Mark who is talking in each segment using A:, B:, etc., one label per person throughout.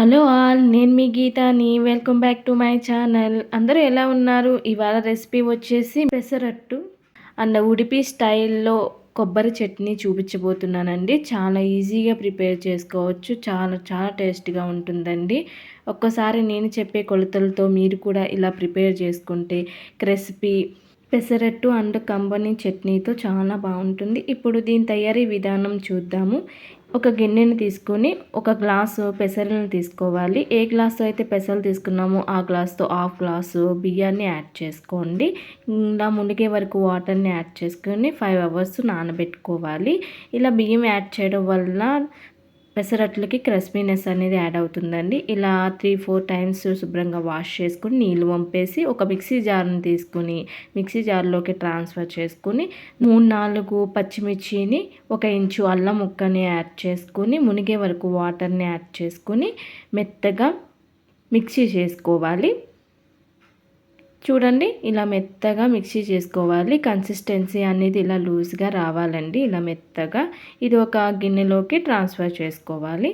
A: Hello all నేను మీ గీతాని. Welcome back to my channel. అందరూ ఎలా ఉన్నారు? ఇవాళ రెసిపీ వచ్చేసి పెసరట్టు. అండ్ ఉడిపి స్టైల్లో కొబ్బరి చట్నీ చూపించబోతున్నానండి. చాలా ఈజీగా ప్రిపేర్ చేసుకోవచ్చు. చాలా చాలా టేస్ట్గా ఉంటుందండి. ఒక్కసారి నేను చెప్పే కొలతలతో మీరు కూడా ఇలా ప్రిపేర్ చేసుకుంటే క్రెసిపీ పెసరట్టు అండ్ కంబని చట్నీతో చాలా బాగుంటుంది. ఇప్పుడు దీని తయారీ విధానం చూద్దాము. ఒక గిన్నెని తీసుకొని ఒక గ్లాసు పెసరలను తీసుకోవాలి. ఏ గ్లాసు అయితే పెసలు తీసుకున్నామో ఆ గ్లాస్తో హాఫ్ గ్లాసు బియ్యాన్ని యాడ్ చేసుకోండి. ఇలా మునిగే వరకు వాటర్ని యాడ్ చేసుకొని ఫైవ్ అవర్స్ నానబెట్టుకోవాలి. ఇలా బియ్యం యాడ్ చేయడం వల్ల పెసరట్లకి క్రిస్పీనెస్ అనేది యాడ్ అవుతుందండి. ఇలా త్రీ ఫోర్ టైమ్స్ శుభ్రంగా వాష్ చేసుకుని నీళ్ళు వంపేసి ఒక మిక్సీ జార్ని తీసుకుని మిక్సీ జార్లోకి ట్రాన్స్ఫర్ చేసుకుని మూడు నాలుగు పచ్చిమిర్చిని ఒక ఇంచు అల్లం ముక్కని యాడ్ చేసుకుని మునిగే వరకు వాటర్ని యాడ్ చేసుకుని మెత్తగా మిక్సీ చేసుకోవాలి. చూడండి ఇలా మెత్తగా మిక్సీ చేసుకోవాలి. కన్సిస్టెన్సీ అనేది ఇలా లూజ్గా రావాలండి. ఇలా మెత్తగా ఇది ఒక గిన్నెలోకి ట్రాన్స్ఫర్ చేసుకోవాలి.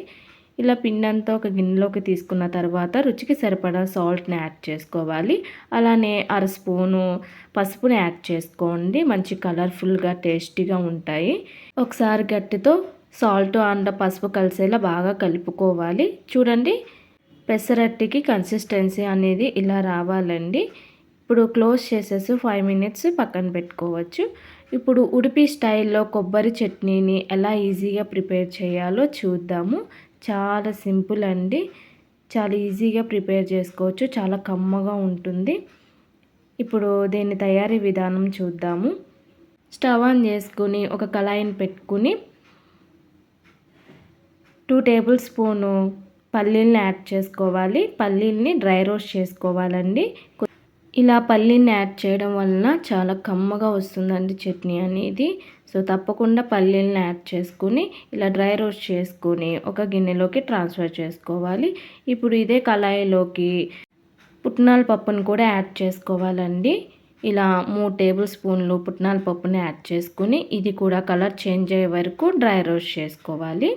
A: ఇలా పిండంతా ఒక గిన్నెలోకి తీసుకున్న తర్వాత రుచికి సరిపడా సాల్ట్ని యాడ్ చేసుకోవాలి. అలానే అర స్పూను పసుపుని యాడ్ చేసుకోండి. మంచి కలర్ఫుల్గా టేస్టీగా ఉంటాయి. ఒకసారి గట్టితో సాల్ట్ అండ్ పసుపు కలిసేలా బాగా కలుపుకోవాలి. చూడండి పెసరట్టికి కన్సిస్టెన్సీ అనేది ఇలా రావాలండి. ఇప్పుడు క్లోజ్ చేసేసి ఫైవ్ మినిట్స్ పక్కన పెట్టుకోవచ్చు. ఇప్పుడు ఉడిపి స్టైల్లో కొబ్బరి చట్నీని ఎలా ఈజీగా ప్రిపేర్ చేయాలో చూద్దాము. చాలా సింపుల్ అండి. చాలా ఈజీగా ప్రిపేర్ చేసుకోవచ్చు. చాలా కమ్మగా ఉంటుంది. ఇప్పుడు దీని తయారీ విధానం చూద్దాము. స్టవ్ ఆన్ చేసుకుని ఒక కళాయిని పెట్టుకుని టూ టేబుల్ స్పూను పల్లీల్ని యాడ్ చేసుకోవాలి. పల్లీల్ని డ్రై రోస్ట్ చేసుకోవాలండి. ఇలా పల్లీని యాడ్ చేయడం వలన చాలా కమ్మగా వస్తుందండి చట్నీ అనేది. సో తప్పకుండా పల్లీలను యాడ్ చేసుకుని ఇలా డ్రై రోస్ట్ చేసుకుని ఒక గిన్నెలోకి ట్రాన్స్ఫర్ చేసుకోవాలి. ఇప్పుడు ఇదే కళాయిలోకి పుట్నాల పప్పును కూడా యాడ్ చేసుకోవాలండి. ఇలా మూడు టేబుల్ స్పూన్లు పుట్నాల పప్పుని యాడ్ చేసుకుని ఇది కూడా కలర్ చేంజ్ అయ్యే వరకు డ్రై రోస్ట్ చేసుకోవాలి.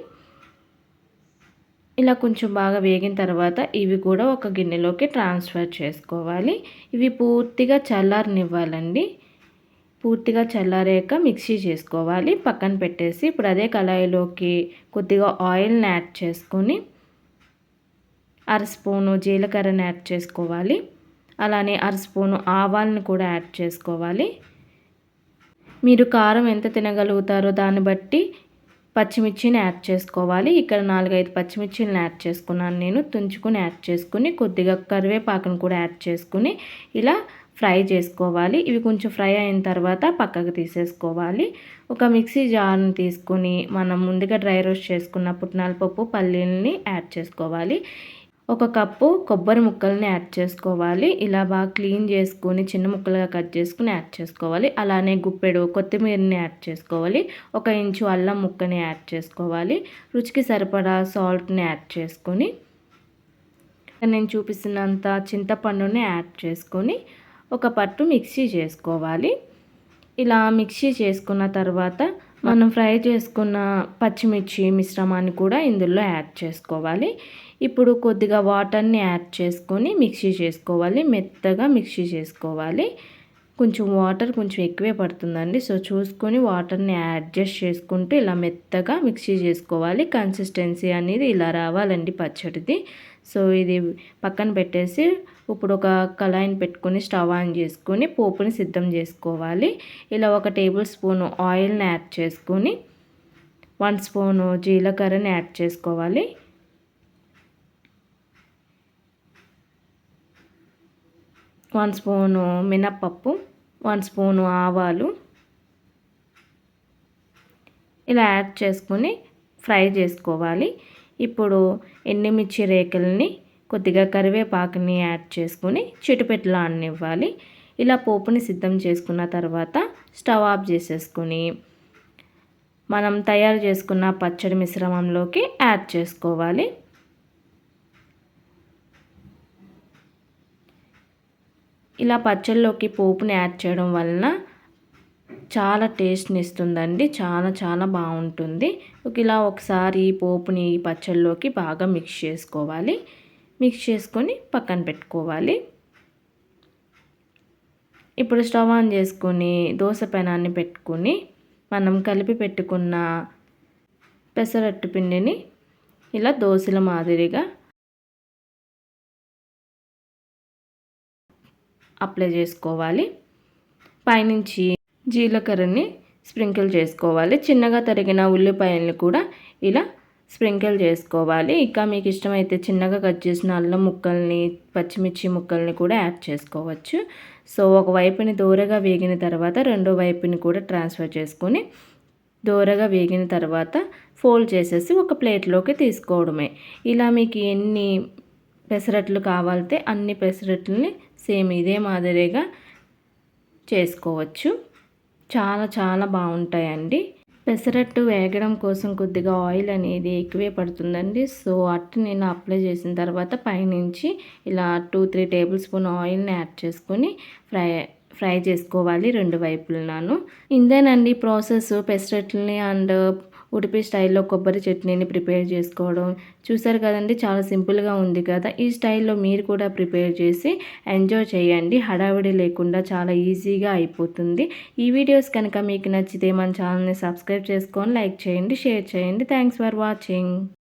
A: ఇలా కొంచెం బాగా వేగిన తర్వాత ఇవి కూడా ఒక గిన్నెలోకి ట్రాన్స్ఫర్ చేసుకోవాలి. ఇవి పూర్తిగా చల్లారనివ్వాలండి. పూర్తిగా చల్లారాక మిక్సీ చేసుకోవాలి. పక్కన పెట్టేసి ఇప్పుడు అదే కళాయిలోకి కొద్దిగా ఆయిల్ని యాడ్ చేసుకొని అర స్పూను జీలకర్రని యాడ్ చేసుకోవాలి. అలానే అర స్పూను ఆవాలను కూడా యాడ్ చేసుకోవాలి. మీరు కారం ఎంత తినగలుగుతారో దాన్ని బట్టి పచ్చిమిర్చిని యాడ్ చేసుకోవాలి. ఇక్కడ నాలుగైదు పచ్చిమిర్చిని యాడ్ చేసుకున్నాను నేను. తుంచుకొని యాడ్ చేసుకుని కొద్దిగా కరివేపాకును కూడా యాడ్ చేసుకుని ఇలా ఫ్రై చేసుకోవాలి. ఇవి కొంచెం ఫ్రై అయిన తర్వాత పక్కకు తీసేసుకోవాలి. ఒక మిక్సీ జార్ని తీసుకొని మనం ముందుగా డ్రై రోస్ట్ చేసుకున్న పుట్నాల పప్పు పల్లీలని యాడ్ చేసుకోవాలి. ఒక కప్పు కొబ్బరి ముక్కల్ని యాడ్ చేసుకోవాలి. ఇలా బాగా క్లీన్ చేసుకొని చిన్న ముక్కలుగా కట్ చేసుకుని యాడ్ చేసుకోవాలి. అలానే గుప్పెడు కొత్తిమీరని యాడ్ చేసుకోవాలి. ఒక ఇంచు అల్లం ముక్కని యాడ్ చేసుకోవాలి. రుచికి సరిపడా సాల్ట్ని యాడ్ చేసుకొని నేను చూపిస్తున్నంత చింతపండుని యాడ్ చేసుకొని ఒక పట్టు మిక్సీ చేసుకోవాలి. ఇలా మిక్సీ చేసుకున్న తర్వాత మనం ఫ్రై చేసుకున్న పచ్చిమిర్చి మిశ్రమాన్ని కూడా ఇందులో యాడ్ చేసుకోవాలి. ఇప్పుడు కొద్దిగా వాటర్ని యాడ్ చేసుకొని మిక్సీ చేసుకోవాలి. మెత్తగా మిక్సీ చేసుకోవాలి. కొంచెం వాటర్ కొంచెం ఎక్కువే పడుతుందండి. సో చూసుకొని వాటర్ని అడ్జస్ట్ చేసుకుంటూ ఇలా మెత్తగా మిక్సీ చేసుకోవాలి. కన్సిస్టెన్సీ అనేది ఇలా రావాలండి పచ్చడిది. సో ఇది పక్కన పెట్టేసి ఇప్పుడు ఒక కళాయిని పెట్టుకొని స్టవ్ ఆన్ చేసుకొని పోపుని సిద్ధం చేసుకోవాలి. ఇలా ఒక టేబుల్ స్పూను ఆయిల్ని యాడ్ చేసుకొని వన్ స్పూను జీలకర్రని యాడ్ చేసుకోవాలి. వన్ స్పూను మినప్పప్పు వన్ స్పూను ఆవాలు. ఇలా యాడ్ చేసుకొని ఫ్రై చేసుకోవాలి. ఇప్పుడు ఎండుమిర్చి రేకుల్ని కొద్దిగా కరివేపాకుని యాడ్ చేసుకొని చిటుపెట్లు అన్నివ్వాలి. ఇలా పోపుని సిద్ధం చేసుకున్న తర్వాత స్టవ్ ఆఫ్ చేసేసుకొని మనం తయారు చేసుకున్న పచ్చడి మిశ్రమంలోకి యాడ్ చేసుకోవాలి. ఇలా పచ్చళ్ళలోకి పోపుని యాడ్ చేయడం వలన చాలా టేస్ట్ని ఇస్తుందండి చాలా చాలా బాగుంటుంది. ఇలా ఒకసారి పోపుని ఈ పచ్చళ్ళలోకి బాగా మిక్స్ చేసుకోవాలి. మిక్స్ చేసుకొని పక్కన పెట్టుకోవాలి. ఇప్పుడు స్టవ్ ఆన్ చేసుకొని దోశ పెనాన్ని పెట్టుకొని మనం కలిపి పెట్టుకున్న పెసరట్టు పిండిని ఇలా దోశల మాదిరిగా అప్లై చేసుకోవాలి. పైనుంచి జీలకర్రని స్ప్రింకిల్ చేసుకోవాలి. చిన్నగా తరిగిన ఉల్లిపాయలను కూడా ఇలా స్ప్రింకిల్ చేసుకోవాలి. ఇంకా మీకు ఇష్టమైతే చిన్నగా కట్ చేసిన అల్లం ముక్కల్ని పచ్చిమిర్చి ముక్కల్ని కూడా యాడ్ చేసుకోవచ్చు. సో ఒక వైపుని దూరగా వేగిన తర్వాత రెండో వైపుని కూడా ట్రాన్స్ఫర్ చేసుకొని దూరగా వేగిన తర్వాత ఫోల్డ్ చేసేసి ఒక ప్లేట్లోకి తీసుకోవడమే. ఇలా మీకు ఎన్ని పెసరట్లు కావాలితే అన్ని పెసరట్లని సేమ్ ఇదే మాదిరిగా చేసుకోవచ్చు. చాలా చాలా బాగుంటాయండి. పెసరట్టు వేగడం కోసం కొద్దిగా ఆయిల్ అనేది ఎక్కువే పడుతుందండి. సో అట్టు నేను అప్లై చేసిన తర్వాత పైనుంచి ఇలా టూ త్రీ టేబుల్ స్పూన్ ఆయిల్ని యాడ్ చేసుకొని ఫ్రై ఫ్రై చేసుకోవాలి రెండు వైపులనాను ఇందేనండి ప్రాసెస్. పెసరట్లని అండ్ ఉడిపి స్టైల్లో కొబ్బరి చట్నీని ప్రిపేర్ చేసుకోవడం. చూసారు కదండి చాలా సింపుల్గా ఉంది కదా. ఈ స్టైల్లో మీరు కూడా ప్రిపేర్ చేసి ఎంజాయ్ చేయండి. హడావిడి లేకుండా చాలా ఈజీగా అయిపోతుంది. ఈ వీడియోస్ కనుక మీకు నచ్చితే మన ఛానల్ని సబ్స్క్రైబ్ చేసుకొని లైక్ చేయండి షేర్ చేయండి. Thanks for watching.